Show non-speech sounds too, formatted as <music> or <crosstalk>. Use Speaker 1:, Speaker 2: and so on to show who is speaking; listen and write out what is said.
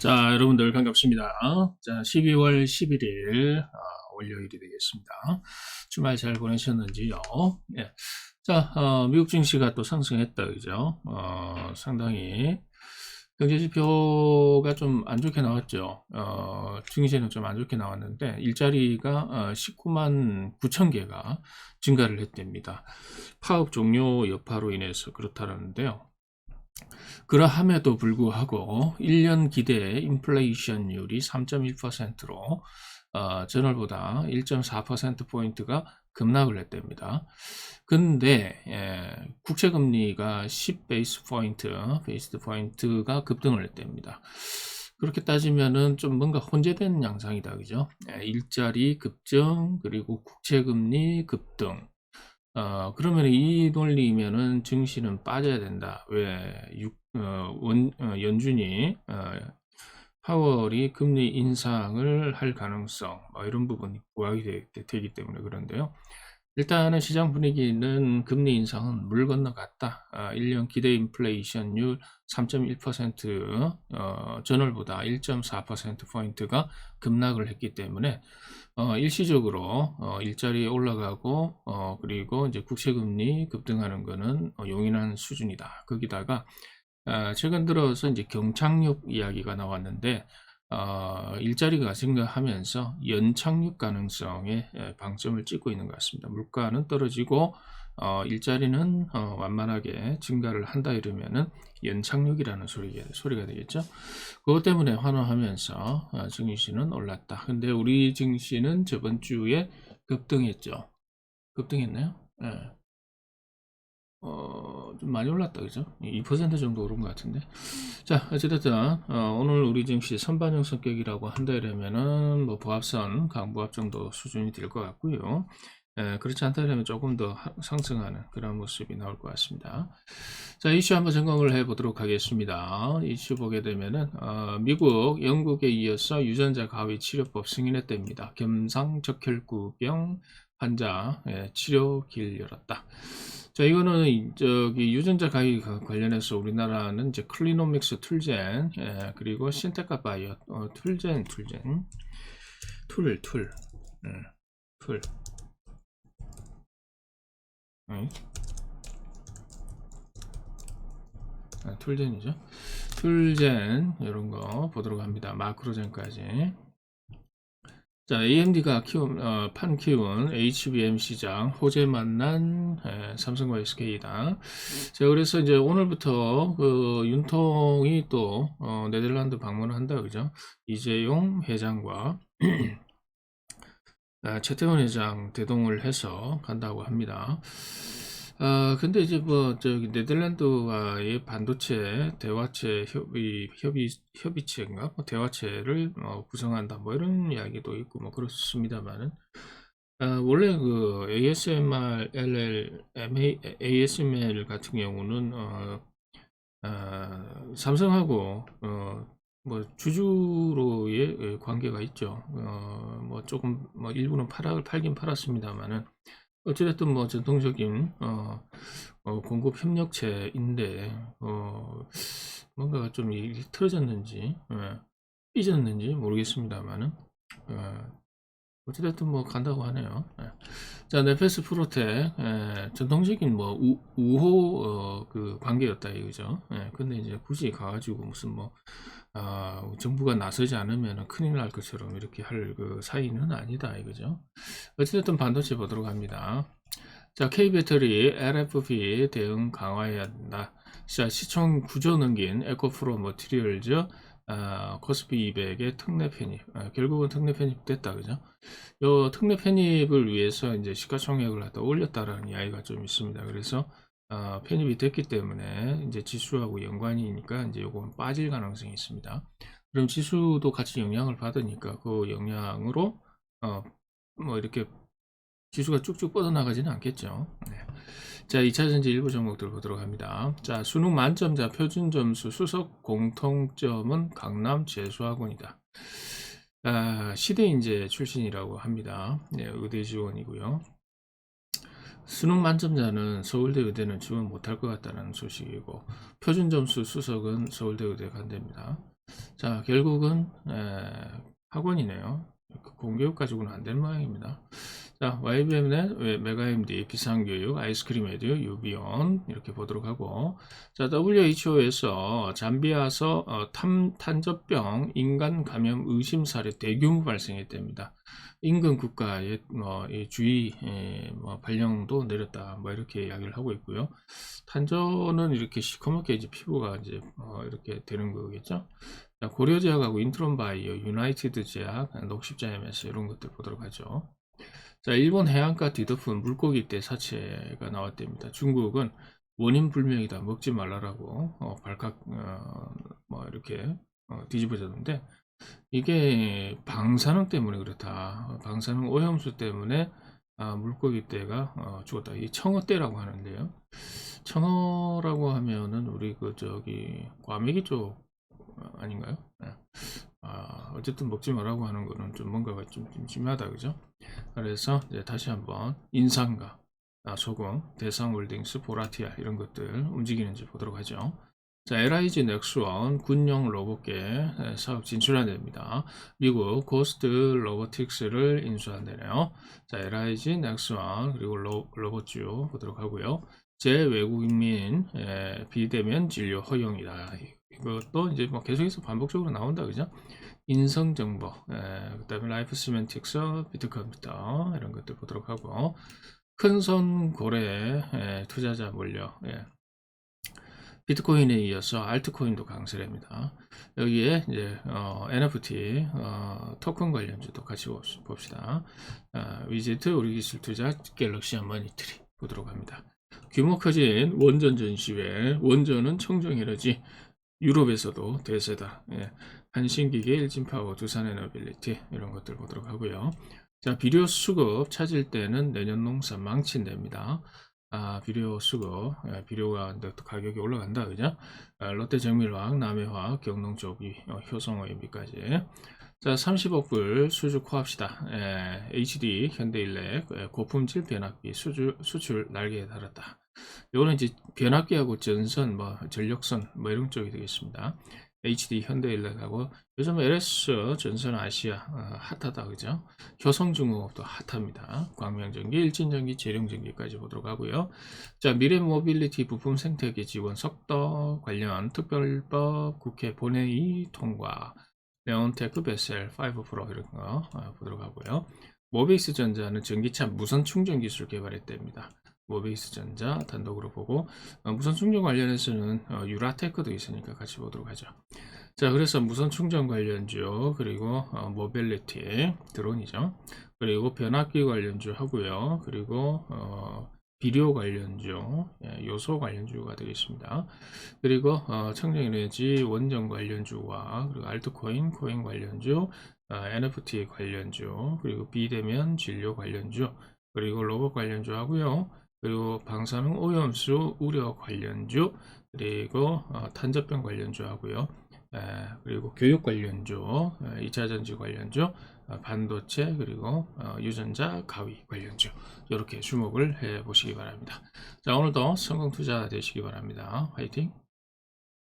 Speaker 1: 자, 여러분들 반갑습니다. 자, 12월 11일 아, 월요일이 되겠습니다. 주말 잘 보내셨는지요? 예. 자, 어, 미국 증시가 또 상승했다, 그죠? 어, 상당히 경제 지표가 좀 안 좋게 나왔죠. 어, 증시는 좀 안 좋게 나왔는데 일자리가 어, 19만 9천 개가 증가를 했답니다. 파업 종료 여파로 인해서 그렇다라는데요. 그러함에도 불구하고 1년 기대 인플레이션율이 3.1%로 어, 전월보다 1.4%포인트가 급락을 했답니다. 근데 예, 국채금리가 10 베이스 포인트, 베이스 포인트가 급등을 했답니다. 그렇게 따지면은 좀 뭔가 혼재된 양상이다, 그죠? 예, 일자리 급증 그리고 국채금리 급등. 어, 그러면 이 논리면은 증시는 빠져야 된다. 왜? 육, 어, 원, 어, 연준이 어, 파월이 금리 인상을 할 가능성 뭐 이런 부분이 되, 되기 때문에 그런데요. 일단은 시장 분위기는 금리 인상은 물 건너갔다. 아, 1년 기대 인플레이션율 3.1% 어, 전월보다 1.4%포인트가 급락을 했기 때문에 어, 일시적으로 어, 일자리 올라가고 어, 그리고 이제 국채금리 급등하는 것은 어, 용인한 수준이다. 거기다가 아, 최근 들어서 이제 경착륙 이야기가 나왔는데 어, 일자리가 증가하면서 연착륙 가능성에 예, 방점을 찍고 있는 것 같습니다. 물가는 떨어지고 어, 일자리는 어, 완만하게 증가를 한다 이러면은 연착륙이라는 소리가, 소리가 되겠죠. 그것 때문에 환호하면서 어, 증시는 올랐다. 근데 우리 증시는 저번 주에 급등했죠. 급등했나요? 네. 어, 좀 많이 올랐다, 그죠? 2% 정도 오른 것 같은데. 자, 어찌됐든, 어, 오늘 우리 증시 선반영 성격이라고 한다 이러면은, 뭐, 보합선, 강보합 정도 수준이 될 것 같고요. 에, 그렇지 않다면 조금 더 하, 상승하는 그런 모습이 나올 것 같습니다. 자, 이슈 한번 점검을 해 보도록 하겠습니다. 이슈 보게 되면은, 어, 미국, 영국에 이어서 유전자 가위 치료법 승인했답니다. 겸상 적혈구병 환자 예, 치료 길 열었다. 자, 이거는 저기 유전자 가위 관련해서 우리나라는 이제 클리노믹스 툴젠 예, 그리고 신테카 바이오 어, 툴젠 툴젠 툴 툴. 예, 툴. 예. 아, 툴젠이죠. 툴젠 이런 거 보도록 합니다. 마크로젠까지. 자, AMD가 키운, 어, 판 키운 HBM 시장 호재 만난 에, 삼성과 SK다. 자, 그래서 이제 오늘부터 그 윤통이 또 어, 네덜란드 방문을 한다, 그죠? 이재용 회장과 <clears throat> 아, 최태원 회장 대동을 해서 간다고 합니다. 아, 근데 이제 뭐, 저기, 네덜란드와의 반도체 대화체 협의, 협의, 협의체인가? 뭐 대화체를 어, 구성한다. 뭐 이런 이야기도 있고, 뭐 그렇습니다만은. 아, 원래 그 ASMR, LL, MA, ASML 같은 경우는, 어, 아, 삼성하고, 어, 뭐 주주로의 관계가 있죠. 어, 뭐 조금, 뭐 일부는 팔아, 팔긴 팔았습니다만은, 어찌됐든 뭐 전통적인 어, 어, 공급 협력체인데 어, 뭔가가 좀 틀어졌는지 예, 삐졌는지 모르겠습니다만은 예, 어찌됐든 뭐 간다고 하네요. 예. 자 네페스 프로텍 예, 전통적인 뭐 우, 우호 어, 그 관계였다 이거죠. 예, 근데 이제 굳이 가가지고 무슨 뭐 아, 정부가 나서지 않으면 큰일 날 것처럼 이렇게 할 그 사이는 아니다 이거죠. 어쨌든 반도체 보도록 합니다. 자, K배터리 LFP 대응 강화해야 한다. 자, 시총 구조 넘긴 에코프로 머티리얼즈 아, 코스피 200의 특례 편입. 아, 결국은 특례 편입 됐다, 그죠? 요 특례 편입을 위해서 이제 시가총액을 갖다 올렸다라는 이야기가 좀 있습니다. 그래서 어, 편입이 됐기 때문에 이제 지수하고 연관이니까 이제 요건 빠질 가능성이 있습니다. 그럼 지수도 같이 영향을 받으니까 그 영향으로 어, 뭐 이렇게 지수가 쭉쭉 뻗어나가지는 않겠죠. 네. 자, 2차전지 일부 종목들 보도록 합니다. 자, 수능 만점자 표준 점수 수석 공통점은 강남 재수학원이다. 아, 시대인재 출신이라고 합니다. 네, 의대 지원이고요. 수능 만점자는 서울대 의대는 지원 못할 것 같다는 소식이고 표준 점수 수석은 서울대 의대 간답니다. 자, 결국은 에, 학원이네요. 공교육 가지고는 안 되는 모양입니다. 자, YBM넷, 메가MD, 비상교육, 아이스크림 에듀, 유비온 이렇게 보도록 하고 자, WHO에서 잠비아서 어, 탐, 탄저병 인간 감염 의심 사례 대규모 발생했답니다. 인근 국가의 뭐, 이 주의 에, 뭐, 발령도 내렸다. 뭐 이렇게 이야기를 하고 있고요. 탄저는 이렇게 시커멓게 이제 피부가 이제 어, 이렇게 되는 거겠죠. 자, 고려제약하고 인트론바이오, 유나이티드 제약, 녹십자 MS 이런 것들 보도록 하죠. 자, 일본 해안가 뒤덮은 물고기 떼 사체가 나왔답니다. 중국은 원인 불명이다, 먹지 말라라고 어, 발칵 어, 뭐 이렇게 어, 뒤집어졌는데 이게 방사능 때문에 그렇다. 어, 방사능 오염수 때문에 아, 물고기 떼가 어, 죽었다. 이 청어떼라고 하는데요. 청어라고 하면은 우리 그 저기 과메기 쪽 어, 아닌가요? 어쨌든 먹지 말라고 하는 거는 좀 뭔가가 좀, 좀 심하다, 그죠? 그래서 이제 다시 한번 인상가, 아, 소금, 대상홀딩스, 보라티아 이런 것들 움직이는지 보도록 하죠. 자, LIG 넥스원 군용 로봇계 사업 진출한답니다. 미국 고스트 로보틱스를 인수한다네요. 자, LIG 넥스원 그리고 로, 로봇주 보도록 하고요. 제 외국민 에, 비대면 진료 허용이다. 이것도 이제 뭐 계속해서 반복적으로 나온다, 그죠? 인성 정보, 그 다음에 라이프 시멘틱스, 비트컴퓨터 이런 것들 보도록 하고 큰손 고래 에, 투자자 몰려 예. 비트코인에 이어서 알트코인도 강세랍니다. 여기에 이제 어, NFT 어, 토큰 관련주도 같이 봅- 봅시다. 아, 위지트 우리 기술 투자 갤럭시 머니트리 보도록 합니다. 규모 커진 원전 전시회 원전은 청정 에너지 유럽에서도 대세다. 예. 한신기계, 일진파워, 두산에너빌리티 이런 것들 보도록 하고요. 자 비료 수급 찾을 때는 내년 농사 망친답니다. 아, 비료 수거, 예, 비료가 또 가격이 올라간다, 그죠? 아, 롯데 정밀화학, 남해화학, 경농조기, 어, 효성OMB까지. 자, 30억 불 수주 코합시다. 예, HD, 현대일렉, 예, 고품질 변압기 수주, 수출 날개에 달았다. 요거는 이제 변압기하고 전선, 뭐, 전력선, 뭐 이런 쪽이 되겠습니다. HD, 현대일렉하고 요즘 LS, 전선 아시아, 어, 핫하다, 그죠? 효성중공업도 핫합니다. 광명전기, 일진전기, 재룡전기까지 보도록 하고요. 자, 미래 모빌리티 부품 생태계 지원 석도 관련 특별법 국회 본회의 통과. 네온테크 베셀 5 프로 이런 거 어, 보도록 하고요. 모베이스 전자는 전기차 무선 충전 기술 개발했답니다. 모베이스 전자 단독으로 보고 어, 무선 충전 관련해서는 어, 유라테크도 있으니까 같이 보도록 하죠. 자, 그래서 무선 충전 관련주 그리고 어, 모빌리티 드론이죠. 그리고 변압기 관련주 하고요. 그리고 어, 비료 관련주, 예, 요소 관련주가 되겠습니다. 그리고 어, 청정에너지 원전 관련주와 그리고 알트코인, 코인 관련주, 어, NFT 관련주, 그리고 비대면 진료 관련주, 그리고 로봇 관련주 하고요. 그리고 방사능 오염수 우려 관련주, 그리고 어, 탄저병 관련주 하고요. 에, 그리고 교육 관련주, 에, 2차 전지 관련주, 어, 반도체 그리고 어, 유전자 가위 관련주 이렇게 주목을 해 보시기 바랍니다. 자 오늘도 성공 투자 되시기 바랍니다. 화이팅!